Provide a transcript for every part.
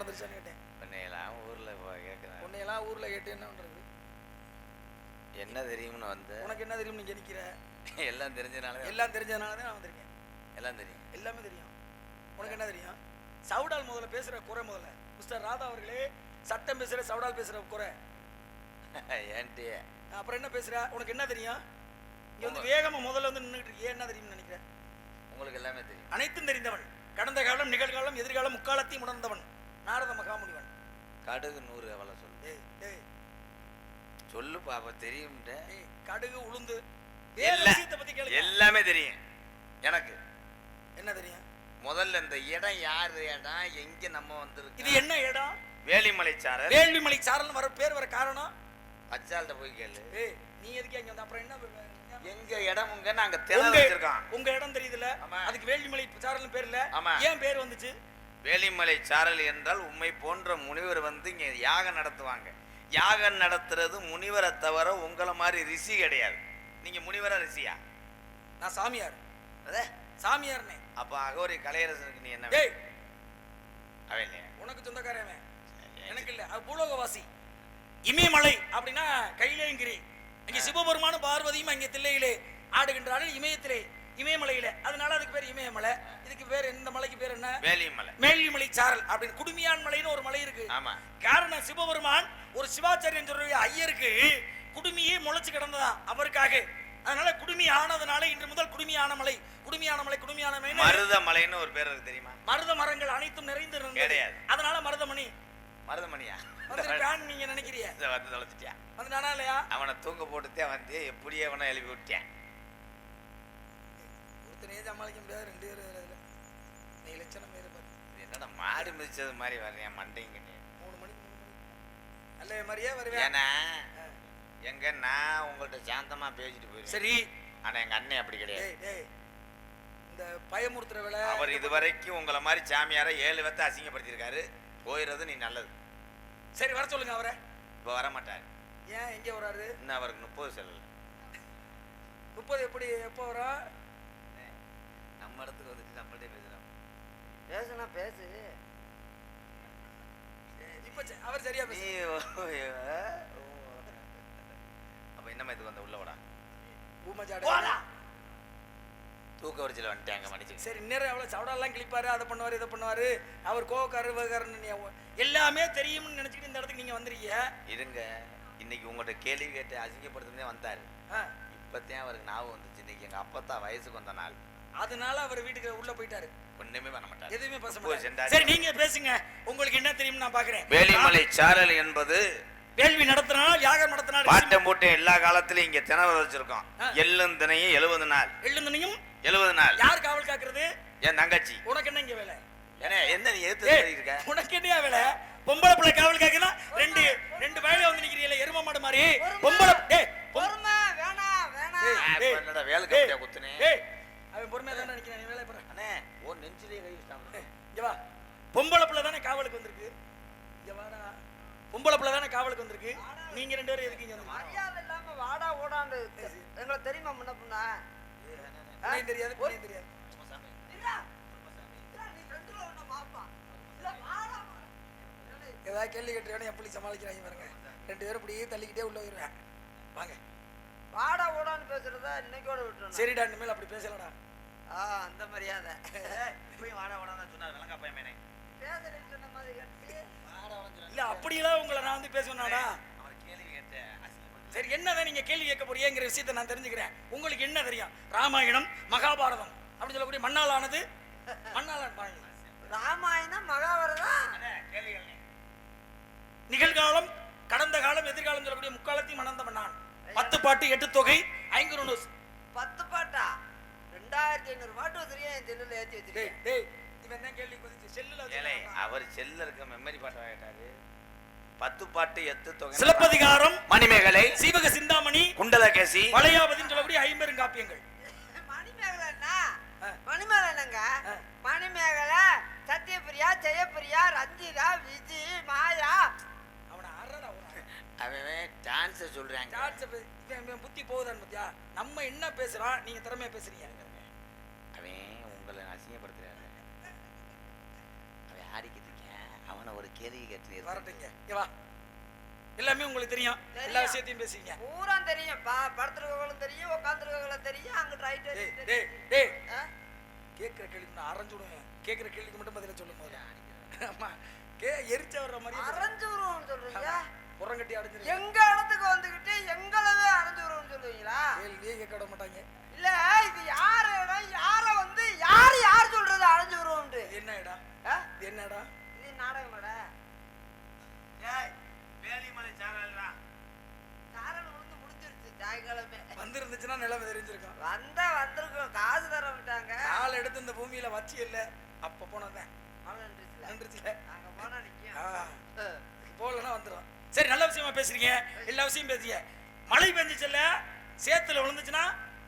கேட்டேன். உன்னையெல்லாம் ஊர்ல கேட்குறேன் உன்னையெல்லாம் ஊர்ல கேட்டு என்ன பண்றது என்ன தெரியும்னு வந்து? உனக்கு என்ன தெரியும் நீங்க நிக்கிற எல்லாம் தெரிஞ்சனால எல்லாம் தெரிஞ்சதுனால தான் நான் வந்திருக்கேன். எல்லாம் தெரியும். எல்லாமே தெரியும். உனக்கு என்ன தெரியும்? சவுடால் முதல்ல பேசுற குறை முதல்ல. மிஸ்டர் ராதா அவர்களே சட்டம் பேசுற சவுடால் பேசுற குறை. ஏன்டி? அப்புறம் என்ன பேசுற? உனக்கு என்ன தெரியும்? இங்க வந்து வேகமா முதல்ல வந்து நின்றுட்டு இருக்கியே என்ன தெரியும்னு நினைக்கிறேன் உங்களுக்கு எல்லாமே தெரியும். அனைத்தும் தெரிந்தவன். கடந்த காலம் நிகழ்காலம் எதிர்காலம் முக்காலத்தையும் உணர்ந்தவன். நாரத மகாமுனிவன். கடுகு நூறு எவ்வளோ சொல்லு. சொல்லு பாப்பா தெரியும்ட்ட டேய் கடுகு உளுந்து. எல்லாமே தெரியும். எனக்கு. என்ன தெரியும்? முதல்ல இந்த இடம் யாரு இடம் எங்க நம்ம இது வந்திருக்கோம் என்ன இடம்? வேலிமலை சாரல். வேள்விமலை சாரல் வர பேர் வர காரணம்? அச்சால்கிட்ட போய் கேளு. நீ எதுக்கு அங்க வந்த? அப்புறம் என்ன எங்க இடம் உங்க? நாங்க திறந்து உங்க இடம் தெரியுதுல. அதுக்கு வேள்விமலை சாரல் பேர் இல்ல. ஏன் பேர் வந்துச்சு? வேலிமலை சாரல் என்றால் உம்மை போன்ற முனிவர் வந்து இங்க யாகம் நடத்துவாங்க. யாகம் நடத்துறது முனிவரை தவிர உங்களை மாதிரி ரிஷி கிடையாது. நீங்க முனிவரா ரிஷியா? நான் சாமியார். அதே சாமியார்னே. அப்ப அகோரி கலையரசனுக்கு நீ என்ன அவன் இல்லையா? உனக்கு சொந்தக்காரன் எனக்கு இல்ல. அது பூலோகவாசி. இமயமலை அப்படின்னா கைலேங்கிரி. இங்க சிவபெருமானும் பார்வதியும் அங்கே தில்லையிலே ஆடுகின்றார்கள் இமயத்திலே. இமயமலையில. அதனால அதுக்கு பேர் இமயமலை. இதுக்கு பேர் இந்த மலைக்கு பேர் என்ன? வேலிமலை. மேல்மலை சாரல் அப்படின்னு குடுமியான் மலைன்னு ஒரு மலை இருக்கு. ஆமா. காரணம் சிவபெருமான் ஒரு சிவாச்சாரியன் சொல்ற ஐயருக்கு குடுமியே முளைச்சு கிடந்ததா அவருக்காக. அதனால குடுமி ஆனதுனால இன்று முதல் குடுமியான மலை. குடுமியான மலை குடுமியான மலை மருதமலைன்னு ஒரு பேர் இருக்கு தெரியுமா? மருத மரங்கள் அனைத்தும் நிறைந்து கிடையாது. அதனால மருதமணி. மருதமணியா? நீங்க நினைக்கிறீங்க வந்து தொலைச்சிட்டியா? வந்துட்டானா இல்லையா அவனை தூங்க போட்டுத்தே வந்து எப்படியே அவனை எழுப்பி விட்டேன் ஒருத்தனையே சமாளிக்க முடியாது ரெண்டு பேரும் இதுல நீ லட்சணம் பேர் பாரு. இது என்னடா மாடு மிதிச்சது மாதிரி வர்றேன் மண்டைங்க மூணு மணிக்கு மூணு மணிக்கு. நல்ல மாதிரியே வருவேன் ஏன்னா எங்க நான் உங்கள்ட்ட சாந்தமா பேசிட்டு போயிருக்கேன் சரி. ஆனா எங்க அண்ணன் அப்படி கிடையாது. டேய் டேய். இந்த பயமுறுத்துற வேலை அவர் இதுவரைக்கும் உங்களை மாதிரி சாமியாரை ஏழு வத்தை அசிங்கப்படுத்தியிருக்காரு. போயிடுறது நீ நல்லது. சரி வர சொல்லுங்க அவரை. இப்போ வர மாட்டார். ஏன் எங்கே வராரு இன்னும் அவருக்கு முப்பது செல்லல. முப்பது எப்படி எப்போ வரா நம்ம இடத்துக்கு வந்துட்டு நம்மள்ட்டே பேசுறோம் பேசுனா பேசு. இப்போ அவர் சரியா நீ பேசு அப்ப என்னம்மா இது வந்த? உள்ள வாடா. பூமஜாட தூக்க வரிச்சல வந்துட்டாங்க மன்னிச்சு சரி நேரம் எவ்வளோ சவடாலாம் கிழிப்பாரு அதை பண்ணுவாரு இதை பண்ணுவாரு. அவர் கோவக்காரர் விவகாரன்னு எல்லாமே தெரியும்னு நினைச்சிட்டு இந்த இடத்துக்கு நீங்க வந்திருக்கீங்க. இருங்க. இன்னைக்கு உங்கள்கிட்ட கேள்வி கேட்டு அசிங்கப்படுத்துனே வந்தாரு. ஆ, இப்பத்தான் அவருக்கு ஞாபகம் வந்துச்சு. இன்னைக்கு எங்க அப்பத்தா வயசுக்கு வந்த நாள். அதனால அவர் வீட்டுக்கு உள்ள போயிட்டாரு. ஒண்ணுமே பண்ண மாட்டாரு. எதுவுமே பேச மாட்டாரு. சரி நீங்க பேசுங்க. உங்களுக்கு என்ன தெரியும் நான் பாக்குறேன். வேலிமலை சாரல் என்பது வேள்வி நடத்தினால் யாகம் நடத்தினால் பாட்டம் போட்டு எல்லா காலத்திலயும் இங்க திணற வச்சிருக்கோம். ஆ. எள்ளும் தினையும் எழுபது நாள். எழுந்தனையும் எழுபது நாள். யார் காவல் காக்குறது? என் தங்கச்சி. உனக்கு என்ன இங்க வேலை? ஏன்னா என்ன நீ சொல்லிட்டு இருக்க உனக்கு என்னையா வேலை? பொம்பளை பிள்ளை காவல் காக்குனா ரெண்டு ரெண்டு வயல வந்து நிக்கிறீங்களே எரும மாடு மாதிரி. பொம்பளை ஏய் பொறுமை வேணாம் வேணாம் வேலை கட்டியா குத்துனே? ஏய், அவன் பொறுமையா தானே நிக்கிறான் நீ வேலை பாரு. அண்ணே ஓ நெஞ்சிலே கை வச்சிட்டான் இங்க வா. பொம்பளை பிள்ளை தானே காவலுக்கு வந்திருக்கு. இங்க வாடா. பொம்பளை பிள்ளை தானே காவலுக்கு வந்திருக்கு. நீங்க ரெண்டு பேரும் வந்தீங்க மரியாதை இல்லாம வாடா ஓடாண்டு எங்களை தெரியுமா முன்ன உன்னையும் தெரியாது தெரியாது. ஏதாவது கேள்வி கேட்டுருக்கானே எப்படி சமாளிக்கிறாங்க பாருங்க. ரெண்டு பேரும் இப்படியே தள்ளிக்கிட்டே உள்ள போயிருவேன். வாங்க. வாடா ஓடான்னு பேசுறத இன்னைக்கோட விட்டுறணும் சரிடா இனிமேல் அப்படி பேசலடா. ஆ அந்த மரியாதை. போய் வாடா வாடா சொன்னார் விளங்கா பையன் பேசுறேன்னு சொன்ன மாதிரி இல்ல அப்படியெல்லாம் உங்களை நான் வந்து பேசுவேனாடா அவர் கேள்வி கேட்டு அசிங்கப்படுத்தி சரி என்னதான் நீங்க கேள்வி கேட்க போறீங்கிற விஷயத்தை நான் தெரிஞ்சுக்கிறேன். உங்களுக்கு என்ன தெரியும்? ராமாயணம் மகாபாரதம் அப்படின்னு சொல்லக்கூடிய மண்ணால் ஆனது மண்ணால். ராமாயணம் மகாபாரதம். நிகழ்காலம் கடந்த காலம் எதிர்காலம் சொல்லக்கூடிய முக்காலத்தையும் மணந்தவன் நான். பத்து பாட்டு எட்டு தொகை ஐங்குறு நூஸ் பத்து பாட்டா? ரெண்டாயிரத்தி ஐநூறு பாட்டு வந்துருக்கேன் என் செல்லுல ஏற்றி டேய் வச்சிருக்கேன் டேய் இவன் தான் கேள்வி கொதிச்சு? செல்லுல. அவர் செல்ல இருக்க மெமரி பாட்டு வாங்கிட்டாரு பத்து பாட்டு எத்து தொகை. சிலப்பதிகாரம் மணிமேகலை சீவக சிந்தாமணி குண்டலகேசி வளையாபதின்னு சொல்லக்கூடிய ஐம்பெருங்காப்பியங்கள் மணிமேகலை என்ன ஆ. மணிமேகலை என்னங்க? ஆ. மணிமேகலை சத்யபிரியா ஜெயபிரியா ரஞ்சிதா விஜி மாயா அவனை. டான்ஸ் இவன் புத்தி போகுதான்னு பாத்தியா? நம்ம என்ன பேசுறான் நீங்க திறமையா பேசுறீங்க. அவன் உங்களை அசிங்கப்படுத்துறாங்க. அவன் ஆடிக்கிட்டு இருக்கேன் அவனை ஒரு கேள்வி கேட்டு வரட்டுங்க. இங்க வா. எல்லாமே உங்களுக்கு தெரியும். எல்லா. விஷயத்தையும் பேசுவீங்க. பூரா தெரியும். பா படுத்துருக்கவங்களும் தெரியும் உட்காந்துருக்கவங்களும் தெரியும் அங்கிட்டு ரைட் டேய் டேய் டேய். ஆ? கேட்குற கேள்விக்கு நான் அரைஞ்சு விடுவேன் கேட்குற கேள்விக்கு மட்டும் பதில சொல்லும் போது. ஆமா. கே எரிச்ச வர்ற மாதிரி அரைஞ்சு விடுவோம்னு சொல்றீங்க? புறங்கட்டி அடைஞ்சிருக்கேன் எங்க இடத்துக்கு வந்துகிட்டு எங்களவே அரைஞ்சு விடுவோம்னு சொல்லுவீங்களா? கேள்வியே கேட்க விட மாட்டாங்க. இல்ல இது யாரு யார வந்து யாரு யார் சொல்றது அரைஞ்சு விடுவோம்ட்டு இது என்ன இடம்? ஆ? இது நாடகமாடா ஏய் வேலிமலை சாரல்டா சாரல் விழுந்து முடிஞ்சிருச்சு சாயங்காலமே வந்திருந்துச்சுன்னா நிலைமை தெரிஞ்சிருக்கும். வந்தா வந்திருக்கோம் காசு தர விட்டாங்க. கால் எடுத்து இந்த பூமியில வச்சு இல்ல அப்ப போனதான் நின்றுச்சுல. நின்றுச்சுல. சரி நல்ல விஷயமா பேசுறீங்க? எல்லா விஷயம் பேசுறீங்க. மழை பெஞ்சிச்சுல்ல சேத்துல விழுந்துச்சுன்னா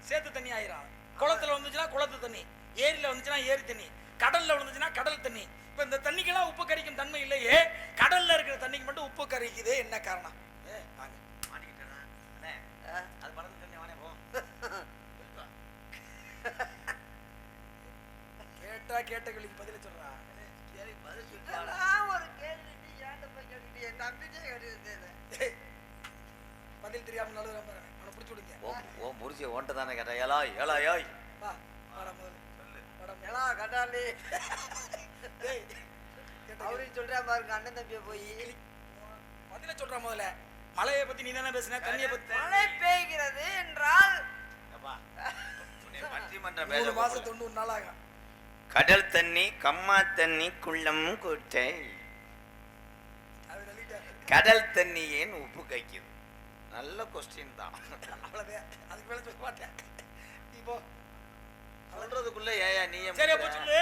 சேத்து தண்ணி ஆயிரும். குளத்துல வந்துச்சுன்னா குளத்து தண்ணி ஏரியில வந்துச்சுன்னா ஏரி தண்ணி கடல்ல விழுந்துச்சுன்னா கடல் தண்ணி. இப்ப இந்த தண்ணிக்கெல்லாம் உப்பு கரிக்கும் தன்மை இல்லையே கடல்ல இருக்கிற தண்ணிக்கு மட்டும் உப்பு கரிக்குது. என்ன காரணம்? ஏ, அது படத்துல தண்ணி வானே போ. கேட்டா கேட்ட கேள்விக்கு பதில சொல்றா. சரி பதில் இதெல்லாம் ஒரு கேள்வி நீ ஏன்டா போய் கேட்டுக்கிட்டு என் தம்பிட்டே பதில் தெரியாம பாருங்க அவனை பிடிச்சி விடுங்க ஓ முறிச்சி ஓன்ட்ட தானே ஏய் வா கட்டாளி. அவரையும் சொல்றா பாருங்க அண்ணன் தம்பியை போய் பதில சொல்றா முதல்ல மலையை பத்தி நீ தானே பேசுன தண்ணியை பத்தி மழை பெய்கிறது என்றால் மூணு மாசம். தொண்ணூறு நாள் ஆகும் கடல் தண்ணி கம்மா தண்ணி குள்ளம் கூட்டை கடல் தண்ணி ஏன் உப்பு கைக்குது நல்ல கொஸ்டின் தான். அவ்வளவுதான் அதுக்கு மேல சொல்ல மாட்டேன். நீ போ. சொல்றதுக்குள்ள ஏயா நீ என்ன நடக்குது?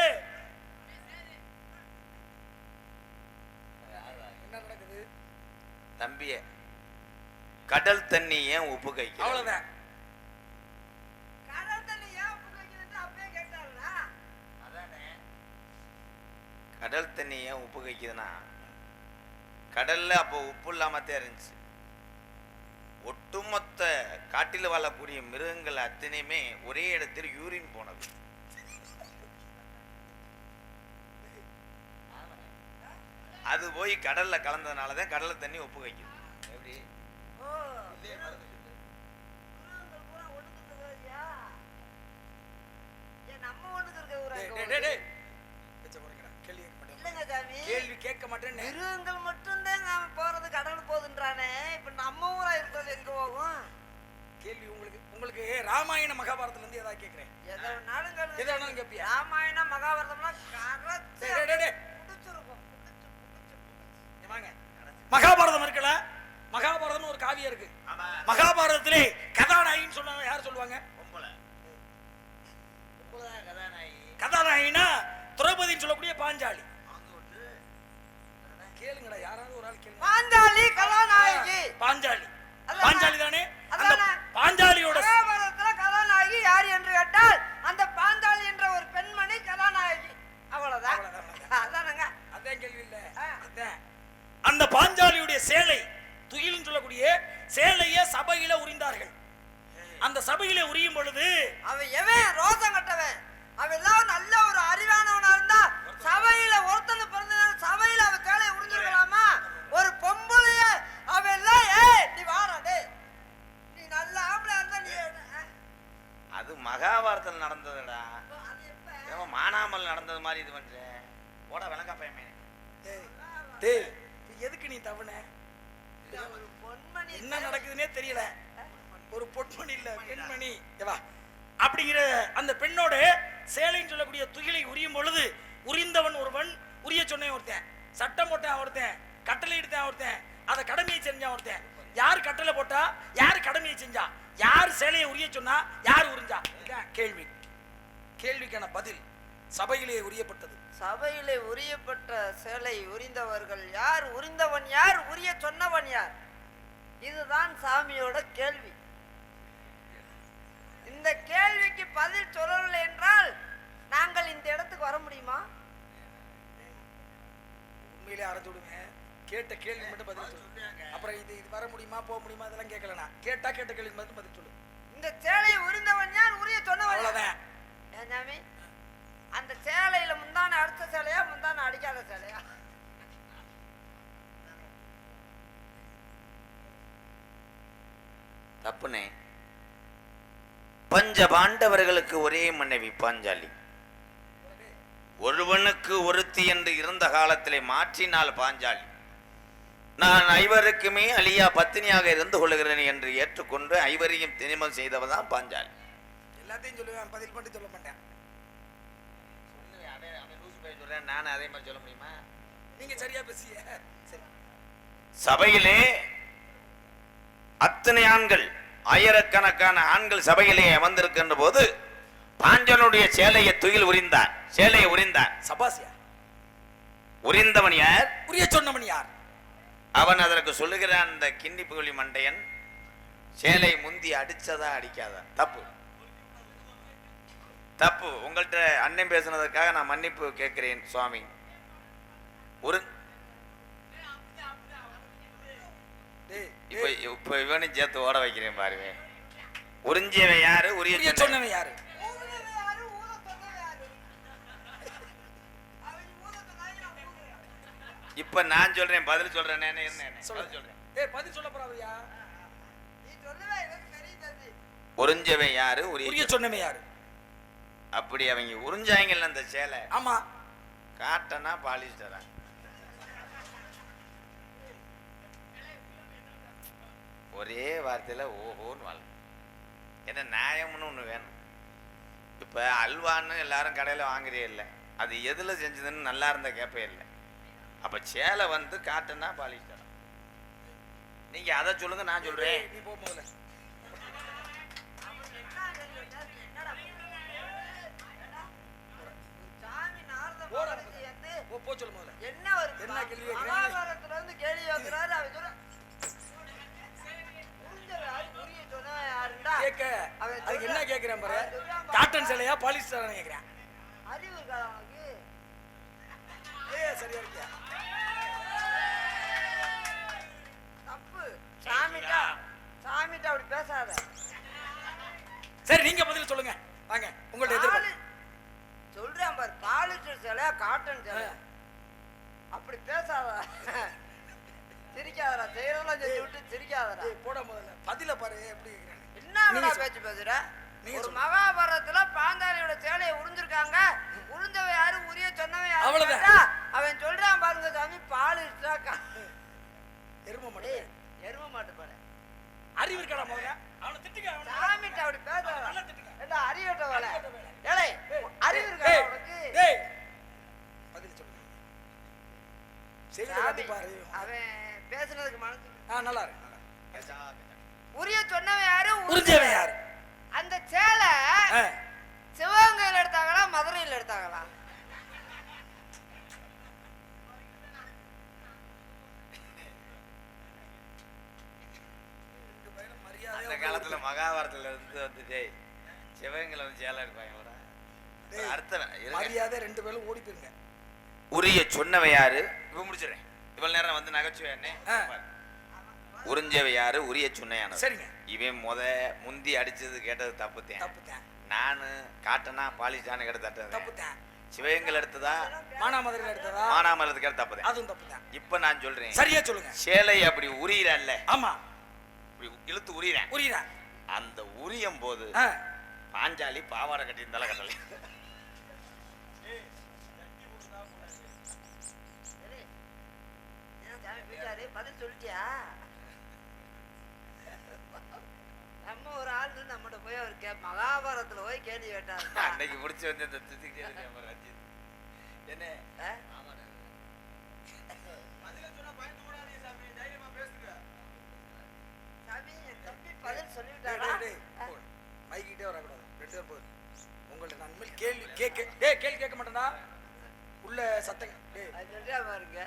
தம்பியே கடல் தண்ணி ஏன் உப்பு கைக்குது அவ்வளவுதான் கடல் தண்ணி ஏன் உப்பு கைக்குதுன்னா கடல்ல அப்போ உப்பு இல்லாமத்தே இருந்துச்சு. ஒட்டுமொத்த காட்டில் வாழக்கூடிய மிருகங்கள் அத்தனையுமே ஒரே இடத்தில் யூரின் போனது. அது போய் கடல்ல கலந்ததுனால தான் கடல்ல தண்ணி உப்பு கைக்குது எப்படி? ஓ. மிருகங்கள் பூரா ஒண்ணுக்கு இருக்கிறதுயா ஏன் நம்ம ஒண்ணுக்கு இருக்க மாட்டேன் சாமி. கேள்வி கேட்க மாட்டேன்னு. மிருகங்கள் மட்டும்தான் நாம போறது கடல் போகுதுன்றானே இப்ப நம்ம ஊரா இருக்கிறது எங்க போகும்? கேள்வி உங்களுக்கு உங்களுக்கு ராமாயண மகாபாரதத்துல இருந்து ஏதாவது கேட்கிறேன். எதை வேணாலும் கேளுங்க. எதை வேணாலும் கேட்பியா? ராமாயணம் மகாபாரதம்லாம் வாங்க. மகாபாரதம் இருக்குல்ல? மகாபாரதம்னு ஒரு காவியம் இருக்கு. மகாபாரதத்திலே கதாநாயகின்னு சொல்லுவாங்க. யார் சொல்லுவாங்க? கதாநாயகினா திரௌபதின்னு சொல்லக்கூடிய பாஞ்சாலி. கேளுங்கடா யாராவது ஒரு ஆள் கேளுங்க பாஞ்சாலி கதாநாயகி பாஞ்சாலி? பாஞ்சாலி தானே? பாஞ்சாலியோட அந்த பெண்ணோட சேலைன்னு சொல்லக்கூடிய துகிலை உரியும் பொழுது உரிந்தவன் ஒருவன் உரிய சொன்னேன் ஒருத்தன். சட்டம் போட்டேன் ஒருத்தன் கட்டளை எடுத்தேன் ஒருத்தன் அதை கடமையை செஞ்சான் ஒருத்தன். யார் கட்டளை போட்டா யார் கடமையை செஞ்சா? யார் சேலையை உரிய சொன்னா யார் உறிஞ்சா? கேள்வி. கேள்விக்கான பதில் சபையிலே உரியப்பட்டது. சபையிலே உரியப்பட்ட சேலை உரிந்தவர்கள் யார்? உரிந்தவன் யார்? உரிய சொன்னவன் யார்? இதுதான் சாமியோட கேள்வி. இந்த கேள்விக்கு பதில் சொல்லவில்லை என்றால் நாங்கள் இந்த இடத்துக்கு வர முடியுமா? உண்மையிலே அரைஞ்சு விடுங்க கேட்ட கேள்வி மட்டும் பதில் சொல்லுங்க அப்புறம் இது இது வர முடியுமா போக முடியுமா அதெல்லாம் கேட்கலண்ணா கேட்டா கேட்ட கேள்வி மட்டும் பதில் சொல்லு. இந்த சேலையை உரிந்தவன் யார்? உரிய சொன்னவன் அவ்வளவுதான். அந்த சேலையில முந்தான அடுத்த சேலையா முந்தான அடிக்காத சேலையா? தப்புனே பஞ்ச பாண்டவர்களுக்கு ஒரே மனைவி பாஞ்சாலி. ஒருவனுக்கு ஒருத்தி என்று இருந்த காலத்திலே மாற்றினால் பாஞ்சாலி. நான் ஐவருக்குமே அலியா பத்தினியாக இருந்து கொள்கிறேன் என்று ஏற்றுக்கொண்டு ஐவரையும் திருமணம் செய்தவன் தான் பாஞ்சாலி. எல்லாத்தையும் சொல்லுவேன் பதில் பண்ணி சொல்ல மாட்டேன். நான் அதே மாதிரி சொல்ல முடியுமா? நீங்க சரியா பேசிய சபையிலே அத்தனை ஆண்கள் ஆயிரக்கணக்கான ஆண்கள் சபையிலே அமர்ந்திருக்கின்ற போது பாஞ்சனுடைய சேலையை துயில் உரிந்தார். சேலையை உரிந்தார். சபாசியா உரிந்தவன் யார்? புரிய சொன்னவன் யார்? அவன் அதற்கு சொல்லுகிறான் அந்த கிண்ணி புகழி மண்டையன் சேலை முந்தி அடிச்சதா அடிக்காதா? தப்பு. தப்பு. உங்கள்கிட்ட அண்ணன் பேசுனதுக்காக நான் மன்னிப்பு கேட்கிறேன் சுவாமி. ஒரு இப்ப இப்ப இவனையும் சேர்த்து ஓட வைக்கிறேன் பாருங்க. உறிஞ்சியவன் யாரு? உரிய சொன்னவன் யாரு. இப்ப நான் சொல்றேன் பதில் சொல்றேன் என்ன சொல்றேன். ஏய் பதில் சொல்ல போறாவியா. உறிஞ்சவன் யாரு? உரிய சொன்னவன். யாரு? அப்படி அவங்க உறிஞ்சாங்கல்ல அந்த சேலை. ஆமா. காட்டனா பாலிஸ்டரா ஒரே வார்த்தையில ஓஹோன்னு வாழ் என்ன நியாயம்னு ஒன்று வேணும். இப்போ அல்வான்னு எல்லாரும் கடையில் வாங்குறே இல்லை. அது எதில் செஞ்சதுன்னு நல்லா இருந்த கேப்பே இல்லை. அப்போ சேலை வந்து காட்டுனா பாலிஸ்டரா நீங்கள் அதை சொல்லுங்க நான் சொல்கிறேன் ஏய், நீ போ கேட்க. அதுக்கு என்ன. கேக்குறேன் பாரு. காட்டன் சேலையா பாலிஸ்டர் கேக்குறேன் அறிவு ஏய் சரியா இருக்கியா? தப்பு. சாமிட்டா சாமிட்டா அப்படி பேசாத. சரி நீங்க பதில் சொல்லுங்க. வாங்க உங்கள்ட்ட சொல்றேன் பாரு பாலிஸ்டர் சேலை காட்டன் சேலை. ஆ. அப்படி பேசாத. சிரிக்காதடா செய்யறதெல்லாம் செஞ்சு விட்டு சிரிக்காதடா. போடா முதல்ல. பதில பாரு எப்படி என்னடா நீங்க பேச்சு பேசுற? நீங்க ஒரு சொல்லுங்க. மகாபாரதத்துல பாந்தாரியோட சேலையை உறிஞ்சிருக்காங்க உறிஞ்சவன் யாரு? உரிய சொன்னவன் யாரு அவன் சொல்றான் பாருங்க சாமி பால் இஷ்டாக்கா எரும மாட்டேன் டேய், எரும மாட்டு பாரு. அறிவு இருக்காடா முதல்ல அவனை திட்டுங்க அவனை. சாமிட்ட அப்படி பேசாத. நல்லா திட்டுங்க. ஏண்டா அறிவிட்ட வேலை? அறிவிட்ட வேலை. ஏலே ஏய், அறிவு ஏய், இருக்கா ஏய், உனக்கு? பதில் சொல்லுங்க செய்தி பாரு அவன் பேசுனதுக்கு மனசு ஆ நல்லா இருக்கு நல்லா இருக்கு. உரிய சொன்னவன் யாரு? உறிஞ்சவன் யாரு? அந்த சேலை சிவகங்கையில எடுத்தாங்களா மதுரையில எடுத்தாங்களா? ரெண்டு பேரும் அந்த காலத்துல மகாபாரதத்துல இருந்து வந்து டேய் சிவகங்களை வந்து சேலை அடுத்த மரியாதை ரெண்டு பேரும் ஓடி போயிருங்க. உரிய சொன்னவன் யாரு? இப்ப முடிச்சிடுறேன். இவ்வளவு நேரம் வந்து நகைச்சுவை என்ன. உறிஞ்சவை யாரு? உரிய சொன்னையான சரிங்க. இவன் முத முந்தி அடிச்சது கேட்டது தப்புத்தேன். தப்புத்தேன். நானு காட்டனா பாலிஷானு கேட்ட தட்டது. தப்புத்தேன். சிவகங்கள் எடுத்ததா? மானாமதுரையில் எடுத்ததா? கேட்ட தப்புதேன் அதுவும் தப்புத்தேன். இப்ப நான் சொல்றேன். சரியா சொல்லுங்க. சேலை அப்படி உரியறல்ல. ஆமா. இப்படி இழுத்து உரியறேன். புரியுதா அந்த உரியும் போது பாஞ்சாலி பாவாடை கட்டி இருந்தால கட்டலை. பதில் சொல்லிட்டியா? நம்ம ஒரு ஆளு நம்மகிட்ட போய் அவர் கே மகாபாரதத்துல போய் கேள்வி கேட்டாரு. அன்னைக்கு முடிச்சு வந்து இந்த பாரு ரஞ்சித். என்ன? பதில் சொல்லிவிட்டாரா. மைக்கிட்டே வரக்கூடாது ரெண்டு போதும். உங்கள்ட்ட நான் இனிமேல் கேள்வி கேட்க டேய் கேள்வி கேட்க மாட்டேன்டா. உள்ள அது சொல்லியா பாருங்க.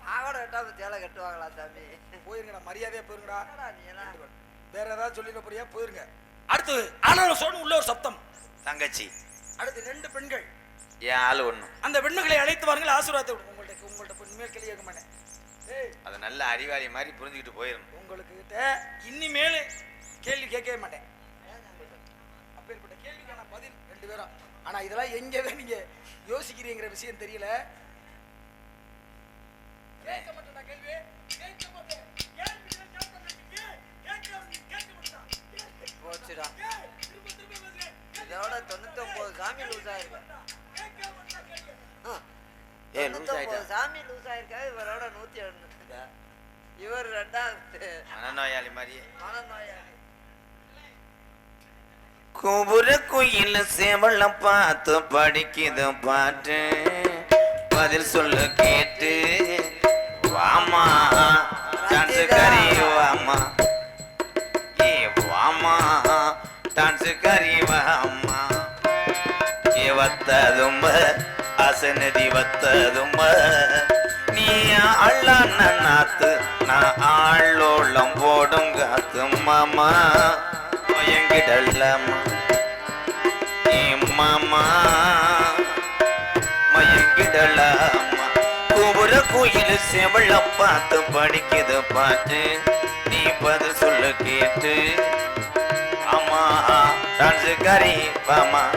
பாவாடை கட்டாம சேலை கட்டுவாங்களா சாமி? போயிருங்கடா மரியாதையா போயிருங்கடா. என்னடா நீ எல்லாம். வேற ஏதாவது சொல்லிட போறியா? போயிருங்க. அடுத்தது ஆனால் சோன் உள்ள ஒரு சத்தம் தங்கச்சி. அடுத்து ரெண்டு பெண்கள். என் ஆள் ஒண்ணும் அந்த பெண்ணுகளை அழைத்து வாருங்கள் ஆசீர்வாதத்தை விடுங்க உங்கள்ட்ட உங்கள்ட்ட இனிமேல் கேள்வி கேட்க மாட்டேன் அது நல்ல அறிவாளி மாதிரி புரிஞ்சுக்கிட்டு போயிடணும் உங்களுக்கு கிட்ட இனிமேல் கேள்வி கேட்கவே மாட்டேன். அப்பேற்பட்ட கேள்விக்கான பதில் ரெண்டு பேரும் ஆனா இதெல்லாம் எங்கதான் நீங்க யோசிக்கிறீங்கிற விஷயம் தெரியல. கேட்க மாட்டேன் கேள்வி. கேட்க மாட்டேன். போச்சுடா. இதோட தொண்ணூத்தொம்பது சாமி லூஸ் ஆயிருக்கு. தொண்ணூத்தொம்பது சாமி லூஸ் ஆயிருக்கா? இவரோட நூத்தி எழுந்துட்டா இவர் ரெண்டாவது. மனநோயாளி மாதிரியே. மனநோயாளி. குபுர குயில் சேவல பார்த்து படிக்குது பாட்டு. பதில் சொல்ல கேட்டு வாமா. டான்ஸ் கரீம அம்மா ಇವತ್ತದುಂಬ ಅಸನದಿವತ್ತದುಂಬ நீய அள்ளா நன்னாத்து நான் ஆள்ளோளம் போடும் காத்து மாமா மயங்கிடலாமா மாமா மயங்கிடலாமா குபுர குயில் செவள பார்த்து படிக்குது பாட்டு. நீ பதில் சொல்ல கேட்டு. ડાન્સ કરી પામા